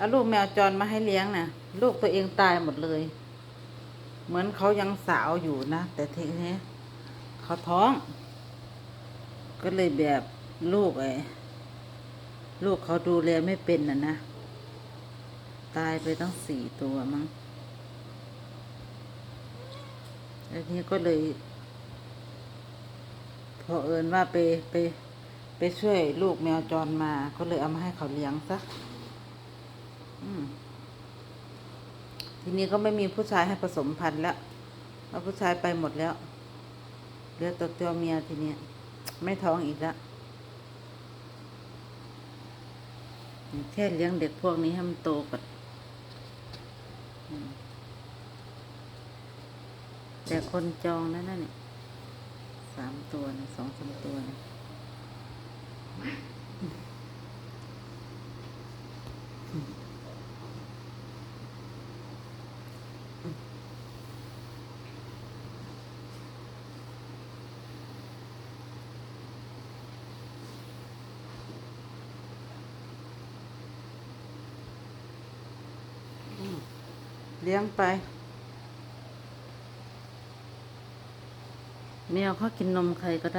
เอาลูกแมวจรมาให้เลี้ยงน่ะ ลูกตัวเองตายหมดเลย เหมือนเขายังสาวอยู่นะ แต่ทีนี้เขาท้อง ก็เลยแบบลูกไอ้ลูกเขาดูแลไม่เป็นน่ะนะ ตายไปตั้งสี่ตัวมั้งแล้วทีนี้ก็เลย พอเอิญว่าไปไปไปช่วยลูกแมวจรมา ก็เลยเอามาให้เขาเลี้ยงซะอืม ทีนี้ก็ไม่มีผู้ชายให้ผสมพันธุ์แล้วเพราะผู้ชายไปหมดแล้วเหลือตัวตัวเมียทีนี้ไม่ท้องอีกแล้วแค่เลี้ยงเด็กพวกนี้ให้มันโตก่อนแต่คนจองนั่นน่ะเนี่ยสามตัวนะสองสามตัวนะ เลี้ยงไป แมวเขากินนมใครก็ได้